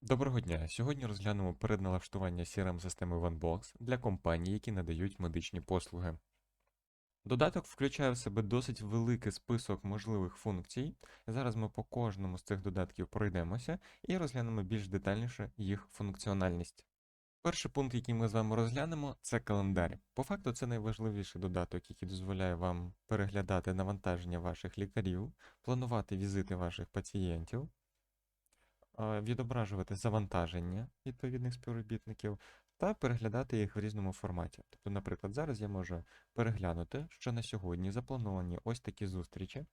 Доброго дня! Сьогодні розглянемо передналаштування CRM-системи OneBox для компаній, які надають медичні послуги. Додаток включає в себе досить великий список можливих функцій. Зараз ми по кожному з цих додатків пройдемося і розглянемо більш детальніше їх функціональність. Перший пункт, який ми з вами розглянемо, це календар. По факту, це найважливіший додаток, який дозволяє вам переглядати навантаження ваших лікарів, планувати візити ваших пацієнтів, відображувати завантаження відповідних співробітників та переглядати їх в різному форматі. Тобто, наприклад, зараз я можу переглянути, що на сьогодні заплановані ось такі зустрічі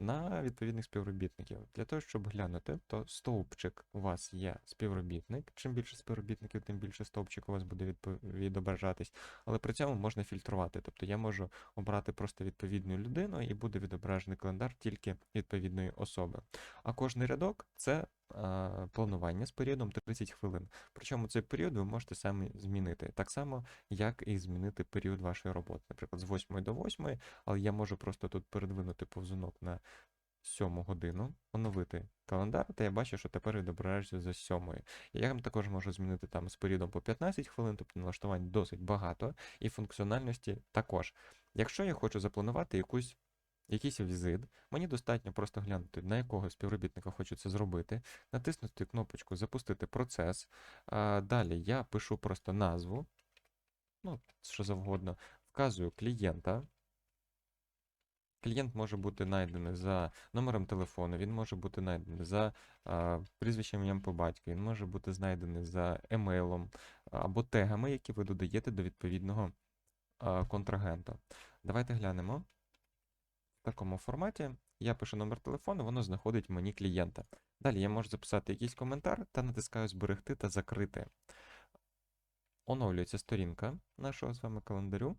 на відповідних співробітників. Для того, щоб глянути, то стовпчик у вас є співробітник. Чим більше співробітників, тим більше стовпчик у вас буде відображатись. Але при цьому можна фільтрувати. Тобто я можу обрати просто відповідну людину і буде відображений календар тільки відповідної особи. А кожний рядок це планування з періодом 30 хвилин. Причому цей період ви можете самі змінити. Так само, як і змінити період вашої роботи. Наприклад, з 8 до 8, але я можу просто тут передвинути повзунок на 7 годину, оновити календар, та я бачу, що тепер відображається за 7. Я вам також можу змінити там з періодом по 15 хвилин, тобто налаштувань досить багато, і функціональності також. Якщо я хочу запланувати якусь якийсь візит, мені достатньо просто глянути, на якого співробітника хочу це зробити, натиснути кнопочку Запустити процес. Далі я пишу просто назву, ну, що завгодно, вказую клієнта. Клієнт може бути знайдений за номером телефону, він може бути знайдений за а, прізвищем ім'ям по батьку, він може бути знайдений за емейлом або тегами, які ви додаєте до відповідного а, контрагента. Давайте глянемо. В такому форматі я пишу номер телефону, воно знаходить мені клієнта. Далі я можу записати якийсь коментар та натискаю зберегти та закрити. Оновлюється сторінка нашого з вами календарю,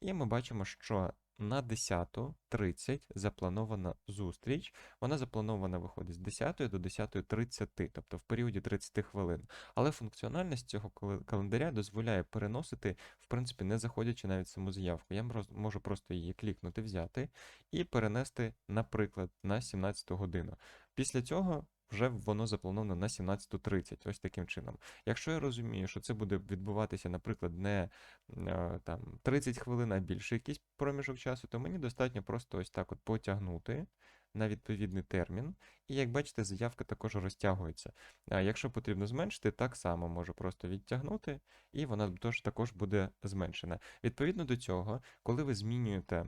і ми бачимо, що на 10.30 запланована зустріч. Вона запланована виходить з 10 до 10.30, тобто в періоді 30 хвилин. Але функціональність цього календаря дозволяє переносити, в принципі, не заходячи навіть в саму заявку. Я можу просто її клікнути, взяти і перенести, наприклад, на 17 годину. Після цього вже воно заплановано на 17.30, ось таким чином. Якщо я розумію, що це буде відбуватися, наприклад, не е, там 30 хвилин, а більше якийсь проміжок часу, то мені достатньо просто ось так от потягнути на відповідний термін. І як бачите, заявка також розтягується. А якщо потрібно зменшити, так само можу просто відтягнути, і вона також буде зменшена. Відповідно до цього, коли ви змінюєте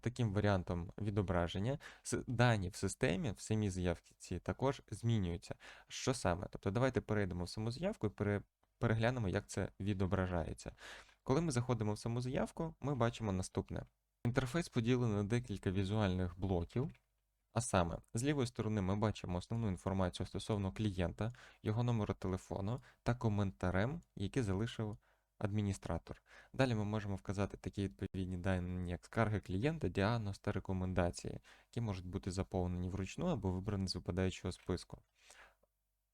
таким варіантом відображення, дані в системі, в самій заявці також змінюються. Що саме? Тобто давайте перейдемо в саму заявку і переглянемо, як це відображається. Коли ми заходимо в саму заявку, ми бачимо наступне. Інтерфейс поділений на декілька візуальних блоків. А саме, з лівої сторони ми бачимо основну інформацію стосовно клієнта, його номеру телефону та коментарем, який залишив адміністратор. Далі ми можемо вказати такі відповідні дані, як скарги клієнта, діагноз та рекомендації, які можуть бути заповнені вручну або вибрані з випадаючого списку.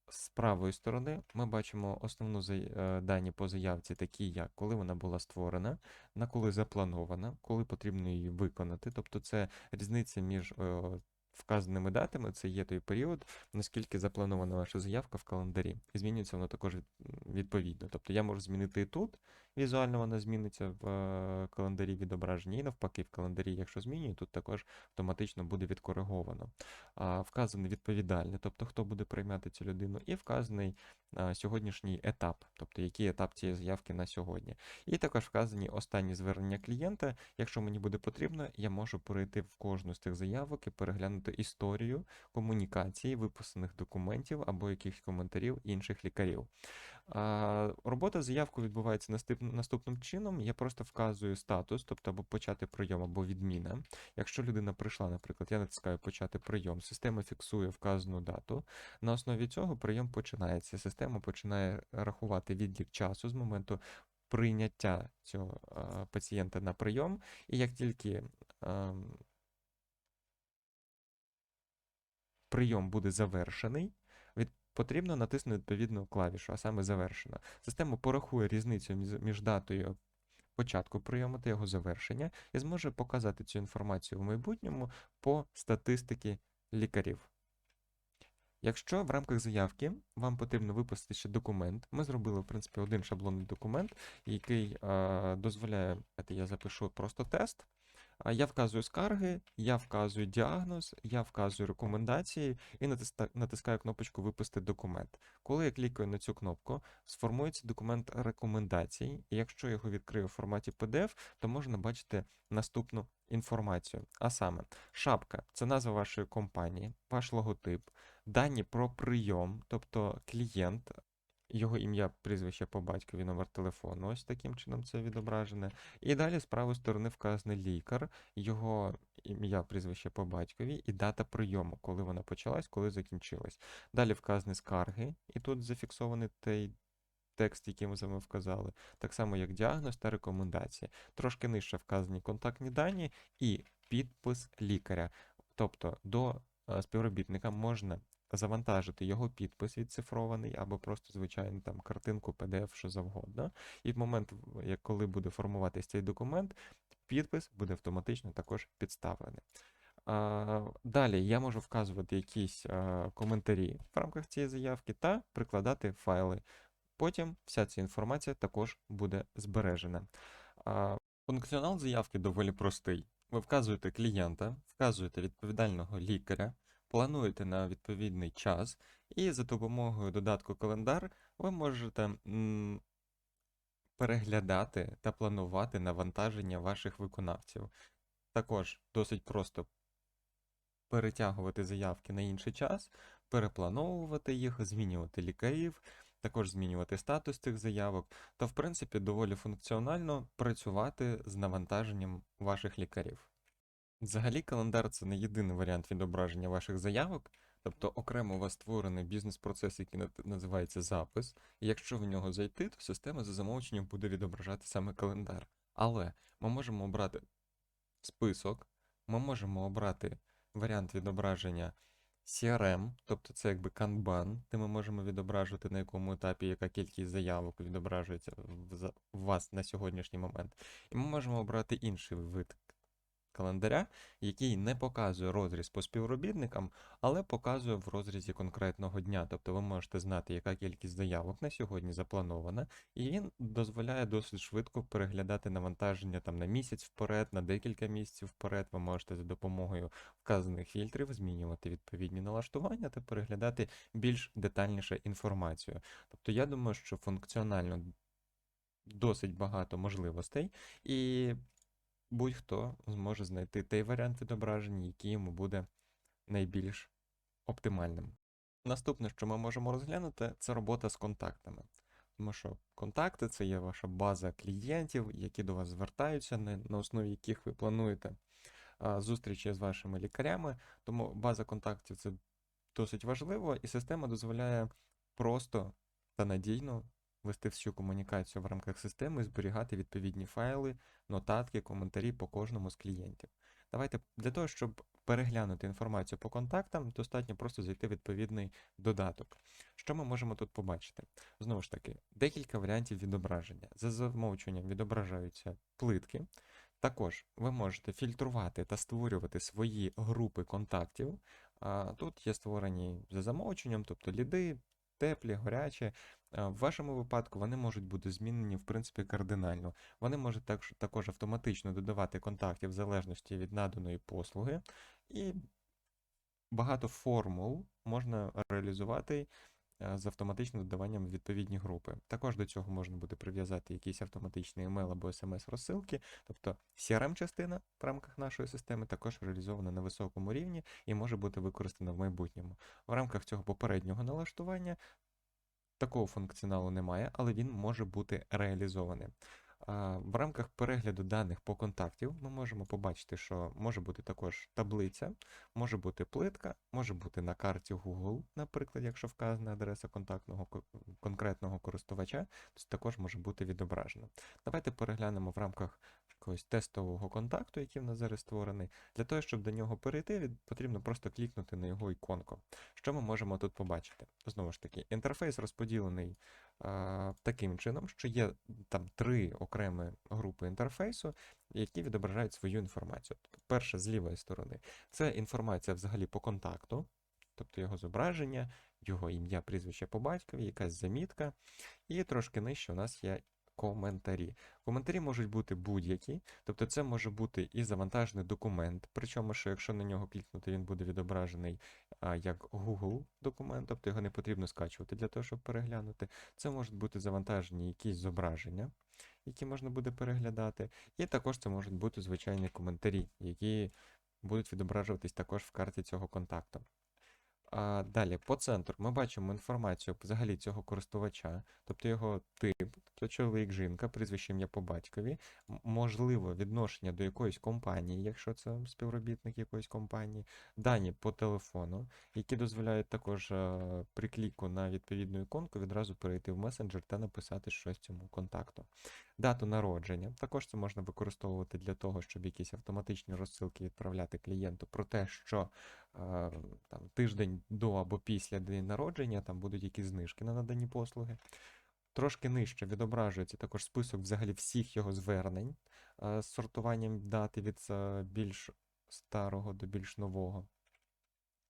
З правої сторони ми бачимо основну е, дані по заявці, такі як коли вона була створена, на коли запланована, коли потрібно її виконати. Тобто це різниця між е, вказаними датами, це є той період, наскільки запланована ваша заявка в календарі. І змінюється воно також відповідно. Тобто я можу змінити і тут, візуально вона зміниться в е, календарі відображення, і навпаки, в календарі, якщо змінюю, тут також автоматично буде відкориговано. Вказаний відповідальний, тобто хто буде приймати цю людину, і вказаний сьогоднішній етап, тобто який етап цієї заявки на сьогодні. І також вказані останні звернення клієнта. Якщо мені буде потрібно, я можу перейти в кожну з цих заявок і переглянути історію комунікації, виписаних документів або якихось коментарів інших лікарів. Робота з заявкою відбувається наступним чином. Я просто вказую статус, тобто або почати прийом, або відміна. Якщо людина прийшла, наприклад, я натискаю почати прийом, система фіксує вказану дату. На основі цього прийом починається. Система починає рахувати відлік часу з моменту прийняття цього пацієнта на прийом. І як тільки ем, прийом буде завершений. Потрібно натиснути відповідну клавішу, а саме завершено. Система порахує різницю між, датою початку прийому та його завершення і зможе показати цю інформацію в майбутньому по статистиці лікарів. Якщо в рамках заявки вам потрібно випустити ще документ, ми зробили, в принципі, один шаблонний документ, який е, дозволяє, я запишу просто тест. Я вказую скарги, я вказую діагноз, я вказую рекомендації і натискаю кнопочку Випусти документ. Коли я клікаю на цю кнопку, сформується документ рекомендацій, і якщо я його відкрию в форматі PDF, то можна бачити наступну інформацію. А саме, шапка це назва вашої компанії, ваш логотип, дані про прийом, тобто клієнт, його ім'я, прізвище по батькові, номер телефону. Ось таким чином це відображене. І далі з правої сторони вказаний лікар, його ім'я, прізвище по батькові і дата прийому, коли вона почалась, коли закінчилась. Далі вказані скарги, і тут зафіксований той текст, який ми з вами вказали, так само як діагноз та рекомендації. Трошки нижче вказані контактні дані і підпис лікаря. Тобто до е, співробітника можна завантажити його підпис відцифрований або просто звичайну там картинку, PDF, що завгодно. І в момент, як коли буде формуватись цей документ, підпис буде автоматично також підставлений. Далі я можу вказувати якісь коментарі в рамках цієї заявки та прикладати файли. Потім вся ця інформація також буде збережена. Функціонал заявки доволі простий. Ви вказуєте клієнта, вказуєте відповідального лікаря, плануєте на відповідний час, і за допомогою додатку календар ви можете переглядати та планувати навантаження ваших виконавців. Також досить просто перетягувати заявки на інший час, переплановувати їх, змінювати лікарів, також змінювати статус цих заявок, та, в принципі, доволі функціонально працювати з навантаженням ваших лікарів. Взагалі, календар це не єдиний варіант відображення ваших заявок, тобто окремо у вас створений бізнес-процес, який називається запис, і якщо в нього зайти, то система за замовченням буде відображати саме календар. Але ми можемо обрати список, ми можемо обрати варіант відображення CRM, тобто це якби канбан, де ми можемо відображувати на якому етапі яка кількість заявок відображується в вас на сьогоднішній момент. І ми можемо обрати інший вид календаря, який не показує розріз по співробітникам, але показує в розрізі конкретного дня. Тобто ви можете знати, яка кількість заявок на сьогодні запланована, і він дозволяє досить швидко переглядати навантаження там на місяць вперед, на декілька місяців вперед. Ви можете за допомогою вказаних фільтрів змінювати відповідні налаштування та переглядати більш детальніше інформацію. Тобто я думаю, що функціонально досить багато можливостей, і будь-хто зможе знайти той варіант відображення, який йому буде найбільш оптимальним. Наступне, що ми можемо розглянути, це робота з контактами. Тому що контакти це є ваша база клієнтів, які до вас звертаються, на, основі яких ви плануєте зустрічі з вашими лікарями. Тому база контактів це досить важливо, і система дозволяє просто та надійно вести всю комунікацію в рамках системи зберігати відповідні файли, нотатки, коментарі по кожному з клієнтів. Давайте для того, щоб переглянути інформацію по контактам, достатньо просто зайти в відповідний додаток. Що ми можемо тут побачити? Знову ж таки, декілька варіантів відображення. За замовчуванням відображаються плитки. Також ви можете фільтрувати та створювати свої групи контактів. Тут є створені за замовчуванням, тобто ліди, теплі, гарячі. А, В вашому випадку вони можуть бути змінені, в принципі, кардинально. Вони можуть також, також автоматично додавати контактів в залежності від наданої послуги. І багато формул можна реалізувати е, з автоматичним додаванням відповідні групи. Також до цього можна буде прив'язати якийсь автоматичний email або смс-розсилки, тобто CRM-частина в рамках нашої системи також реалізована на високому рівні і може бути використана в майбутньому. В рамках цього попереднього налаштування такого функціоналу немає, але він може бути реалізований. В рамках перегляду даних по контактів ми можемо побачити, що може бути також таблиця, може бути плитка, може бути на карті Google, наприклад, якщо вказана адреса контактного конкретного користувача, то також може бути відображено. Давайте переглянемо в рамках якогось тестового контакту, який в нас зараз створений. Для того, щоб до нього перейти, потрібно просто клікнути на його іконку. Що ми можемо тут побачити? Знову ж таки, інтерфейс розподілений таким чином, що є там три окремі групи інтерфейсу, які відображають свою інформацію. Тобто, перша з лівої сторони це інформація взагалі по контакту. тобто його зображення, його ім'я, прізвище по батькові, якась замітка. І трошки нижче у нас є коментарі. Коментарі можуть бути будь-які, тобто це може бути і завантажений документ, причому, що якщо на нього клікнути, він буде відображений а, як Google документ, тобто його не потрібно скачувати для того, щоб переглянути. Це можуть бути завантажені якісь зображення, які можна буде переглядати. І також це можуть бути звичайні коментарі, які будуть відображуватись також в карті цього контакту. А, далі, по центру ми бачимо інформацію взагалі цього користувача, тобто його тип, тобто чоловік, жінка, прізвище ім'я по батькові, можливо відношення до якоїсь компанії, якщо це співробітник якоїсь компанії, дані по телефону, які дозволяють також е, при кліку на відповідну іконку відразу перейти в месенджер та написати щось цьому контакту. Дату народження. Також це можна використовувати для того, щоб якісь автоматичні розсилки відправляти клієнту про те, що е, там, тиждень до або після день народження там будуть якісь знижки на надані послуги. Трошки нижче відображується також список взагалі всіх його звернень е, з сортуванням дати від е, більш старого до більш нового.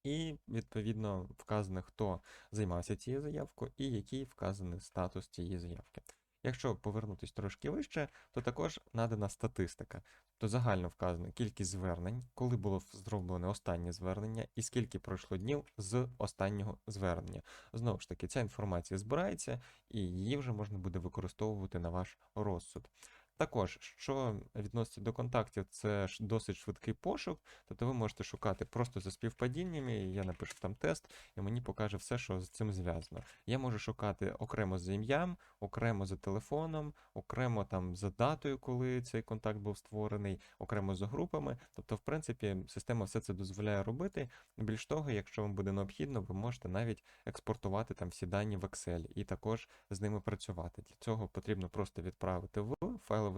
І, відповідно, вказано, хто займався цією заявкою і який вказаний статус цієї заявки. Якщо повернутися трошки вище, то також надана статистика. То загально вказано кількість звернень, коли було зроблене останнє звернення, і скільки пройшло днів з останнього звернення. Знову ж таки, ця інформація збирається, і її вже можна буде використовувати на ваш розсуд. Також, що відноситься до контактів, це ж досить швидкий пошук, тобто ви можете шукати просто за співпадіннями, я напишу там тест, і мені покаже все, що з цим зв'язано. Я можу шукати окремо за ім'ям, окремо за телефоном, окремо там за датою, коли цей контакт був створений, окремо за групами. Тобто, в принципі, система все це дозволяє робити. Більш того, якщо вам буде необхідно, ви можете навіть експортувати там всі дані в Excel і також з ними працювати. Для цього потрібно просто відправити в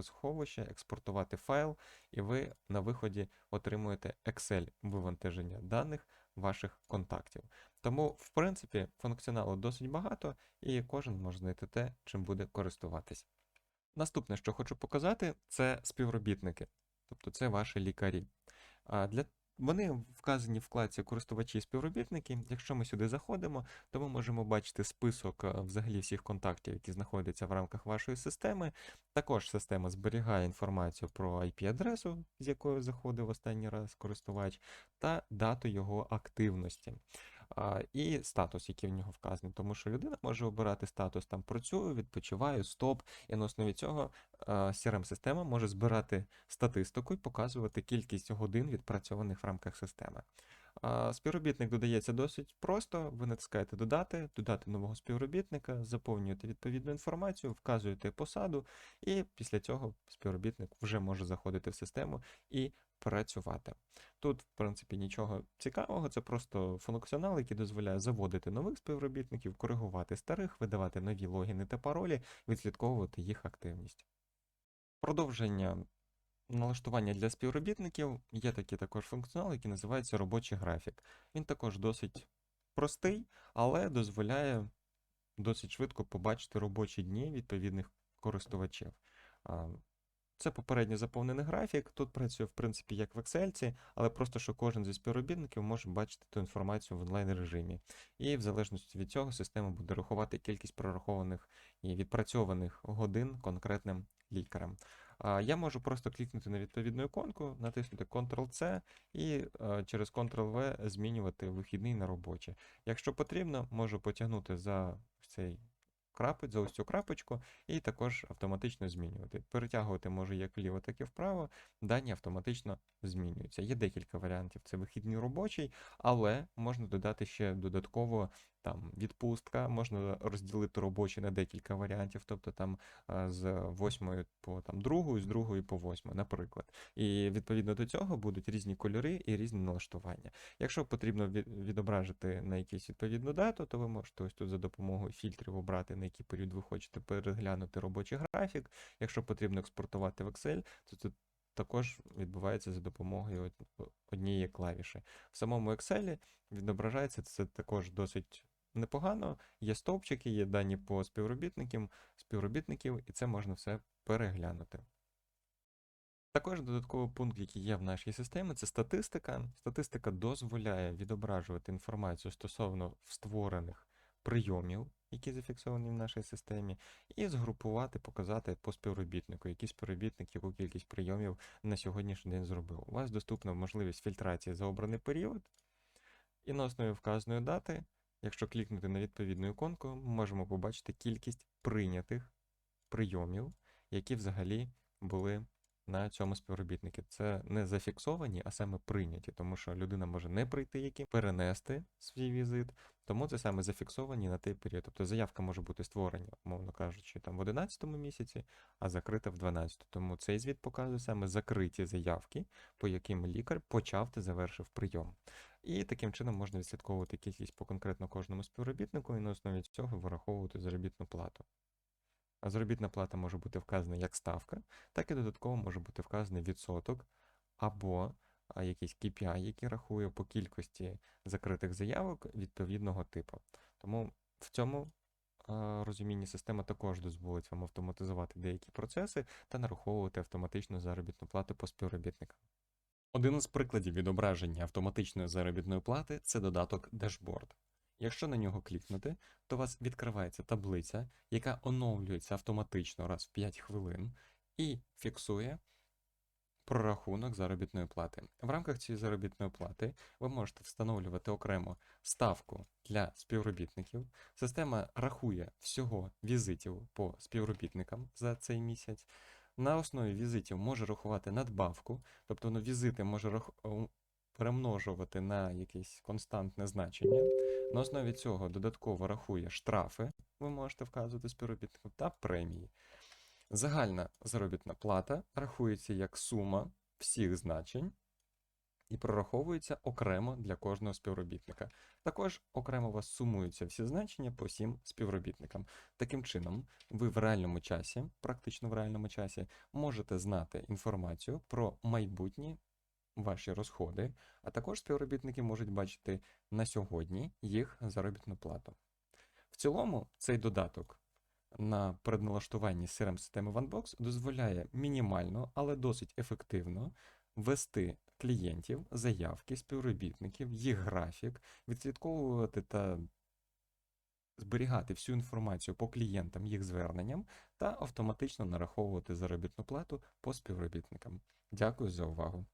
файлове експортувати файл, і ви на виході отримуєте Excel вивантаження даних ваших контактів. Тому, в принципі, функціоналу досить багато, і кожен може знайти те, чим буде користуватись. Наступне, що хочу показати, це співробітники, тобто це ваші лікарі. А для вони вказані в вкладці користувачі і співробітники. Якщо ми сюди заходимо, то ми можемо бачити список е, взагалі всіх контактів, які знаходяться в рамках вашої системи. Також система зберігає інформацію про IP-адресу, з якою заходив останній раз користувач, та дату його активності. І статус, який в нього вказаний, тому що людина може обирати статус там працюю, відпочиваю, стоп, і на основі цього CRM-система може збирати статистику і показувати кількість годин відпрацьованих в рамках системи. Співробітник додається досить просто. Ви натискаєте додати, додати нового співробітника, заповнюєте відповідну інформацію, вказуєте посаду, і після цього співробітник вже може заходити в систему і працювати. Тут, в принципі, нічого цікавого, це просто функціонал, який дозволяє заводити нових співробітників, коригувати старих, видавати нові логіни та паролі, відслідковувати їх активність. Продовження налаштування для співробітників є такий також функціонал, який називається робочий графік. Він також досить простий, але дозволяє досить швидко побачити робочі дні відповідних користувачів. Це попередньо заповнений графік. Тут працює, в принципі, як в Excel, але просто що кожен зі співробітників може бачити ту інформацію в онлайн режимі. І в залежності від цього система буде рахувати кількість прорахованих і відпрацьованих годин конкретним лікарем. Я можу просто клікнути на відповідну іконку, натиснути Ctrl-C і е, через Ctrl-V змінювати вихідний на робочий. Якщо потрібно, можу потягнути за цей крапець, за ось цю крапочку, і також автоматично змінювати. Перетягувати може як вліво, так і вправо. Дані автоматично змінюються. Є декілька варіантів. Це вихідний робочий, але можна додати ще додатково там відпустка, можна розділити робочі на декілька варіантів, тобто там е, з 8 по там, 2, з 2 по 8, наприклад. І відповідно до цього будуть різні кольори і різні налаштування. Якщо потрібно відображити на якусь відповідну дату, то ви можете ось тут за допомогою фільтрів обрати, на який період ви хочете переглянути робочий графік. Якщо потрібно експортувати в Excel, то тут також відбувається за допомогою однієї клавіші. В самому Excel відображається це також досить непогано. Є стовпчики, є дані по співробітникам, співробітників, і це можна все переглянути. Також додатковий пункт, який є в нашій системі, це статистика. Статистика дозволяє відображувати інформацію стосовно створених прийомів, які зафіксовані в нашій системі, і згрупувати, показати по співробітнику, який співробітник, яку кількість прийомів на сьогоднішній день зробив. У вас доступна можливість фільтрації за обраний період, і на основі вказаної дати, якщо клікнути на відповідну іконку, ми можемо побачити кількість прийнятих прийомів, які взагалі були на цьому співробітнику. Це не зафіксовані, а саме прийняті, тому що людина може не прийти, які перенести свій візит. Тому це саме зафіксовані на той період. Тобто заявка може бути створена, умовно кажучи, там в 11 місяці, а закрита в 12. Тому цей звіт показує саме закриті заявки, по яким лікар почав та завершив прийом. І таким чином можна відслідковувати кількість по конкретно кожному співробітнику і на основі цього вираховувати заробітну плату. А заробітна плата може бути вказана як ставка, так і додатково може бути вказаний відсоток або якийсь KPI, який рахує по кількості закритих заявок відповідного типу. Тому в цьому розумінні система також дозволить вам автоматизувати деякі процеси та нараховувати автоматичну заробітну плату по співробітникам. Один із прикладів відображення автоматичної заробітної плати це додаток Dashboard. Якщо на нього клікнути, то у вас відкривається таблиця, яка оновлюється автоматично раз в 5 хвилин і фіксує прорахунок заробітної плати. В рамках цієї заробітної плати ви можете встановлювати окремо ставку для співробітників. Система рахує всього візитів по співробітникам за цей місяць. На основі візитів може рахувати надбавку, тобто ну, візити може рах... перемножувати на якесь константне значення. На основі цього додатково рахує штрафи, ви можете вказувати співробітнику, та премії. Загальна заробітна плата рахується як сума всіх значень і прораховується окремо для кожного співробітника. Також окремо у вас сумуються всі значення по всім співробітникам. Таким чином, ви в реальному часі, практично в реальному часі, можете знати інформацію про майбутні ваші розходи, а також співробітники можуть бачити на сьогодні їх заробітну плату. В цілому, цей додаток на предналаштуванні crm системи OneBox дозволяє мінімально, але досить ефективно ввести клієнтів, заявки, співробітників, їх графік, відслідковувати та зберігати всю інформацію по клієнтам, їх зверненням та автоматично нараховувати заробітну плату по співробітникам. Дякую за увагу.